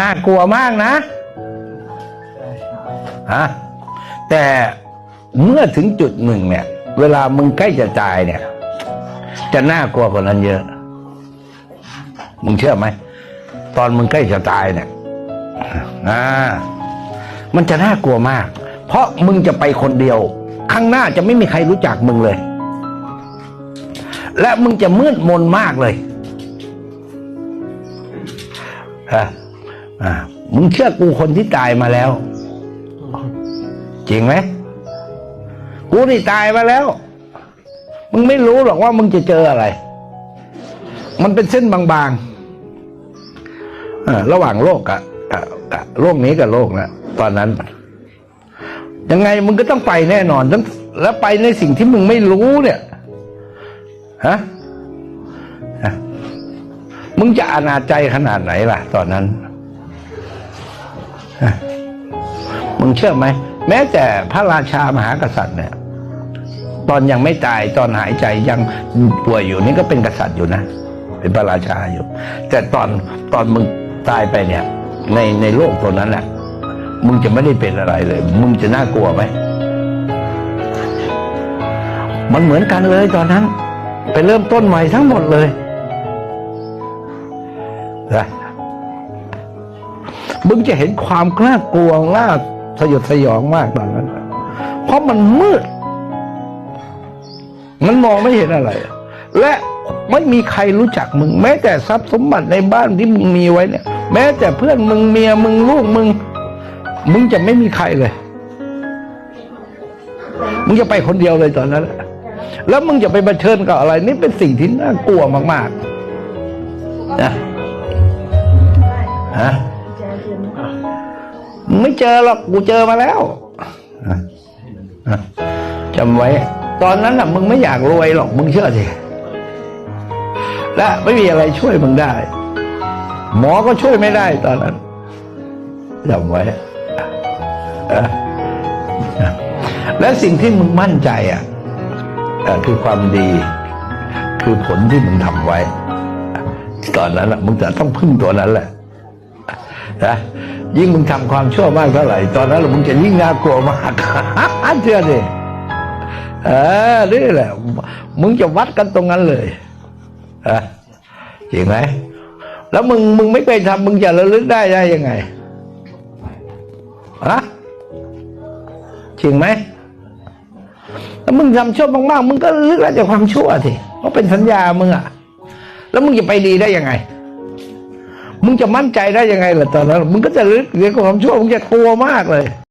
น่ากลัวมากนะฮะแต่เมื่อถึงจุดหนึ่งเนี่ย เวลามึงใกล้จะตายเนี่ย จะน่ากลัวกว่านั้นเยอะ มึงเชื่อไหม ตอนมึงใกล้จะตายเนี่ยอ่ามันจะน่ากลัวมาก เพราะมึงจะไปคนเดียว ข้างหน้าจะไม่มีใครรู้จักมึงเลย และมึงจะมืดมนมากเลยฮะ อ่ามึงเชื่อกูคนที่ตายมาแล้ว จริงไหมกูนี่ตายมาแล้ว มึงไม่รู้หรอกว่ามึงจะเจออะไร มันเป็นเส้นบางๆระหว่างโลกกับกับโลกนี้กับโลกนะตอนนั้น ยังไงมึงก็ต้องไปแน่นอนแล้วไปในสิ่งที่มึงไม่รู้เนี่ยฮะมึงจะอนาจใจขนาดไหนล่ะ ตอนนั้น มึงเชื่อไหม แม้แต่พระราชามหากษัตริย์เนี่ย ตอนยังไม่ตายตอนหายใจยังป่วยอยู่นี่ก็เป็นกษัตริย์อยู่นะ เป็นพระราชาอยู่ แต่ตอนตอนมึงตายไปเนี่ย ในในโลกตัวนั้นแหละมึงจะไม่ได้เป็นอะไรเลย มึงจะน่ากลัวไหมมันเหมือนกันเลยตอนนั้น ไปเริ่มต้นใหม่ทั้งหมดเลยนะ มึงจะเห็นความน่ากลัวน่าสยดสยองมากตอนนั้นเพราะมันมืด มันมองไม่เห็นอะไร และไม่มีใครรู้จักมึง แม้แต่ทรัพย์สมบัติในบ้านที่มึงมีไว้เนี่ย แม้แต่เพื่อนมึงเมียมึงลูกมึง มึงจะไม่มีใครเลย มึงจะไปคนเดียวเลยตอนนั้น แล้วมึงจะไปบัเชิญกับอะไร นี่เป็นสิ่งที่น่ากลัวมาก ๆ นะ ฮะ ไม่เจอหรอกกูเจอมาแล้วจำไว้ ตอนนั้นน่ะ มึงไม่อยากรวยหรอกมึงเชื่อสิและไม่มีอะไรช่วยมึงได้ หมอก็ช่วยไม่ได้ตอนนั้นจำไว้และสิ่งที่มึงมั่นใจอะคือความดี คือผลที่มึงทำไว้ ตอนนั้นน่ะมึงจะต้องพึ่งตัวนั้นแหละ นะยิ่งมึงทำความชั่วมากเท่าไหร่ ตอนนั้นมึงจะยิ่งน่ากลัวมากเชื่อดิเออนี่แหละ มึงจะวัดกันตรงนั้นเลยอะจริงไหมแล้วมึงมึงไม่ไปทำมึงจะระลึกได้ได้ยังไงฮะจริงไหมถ้ามึงทำชั่วมากๆมึงก็ลึกแล้วจากความชั่วสิเพราะเป็นสัญญามึงอะแล้วมึงจะไปดีได้ยังไง มึงจะมั่นใจได้ยังไงล่ะตอนนั้น มึงก็จะลึกเรื่องความชั่วมึงจะกลัวมากเลย